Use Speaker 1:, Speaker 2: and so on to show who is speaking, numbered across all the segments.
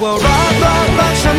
Speaker 1: will rock, rock, rock.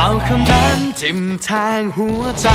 Speaker 1: เอาคำนั้นจิ้มแทงหัวใจ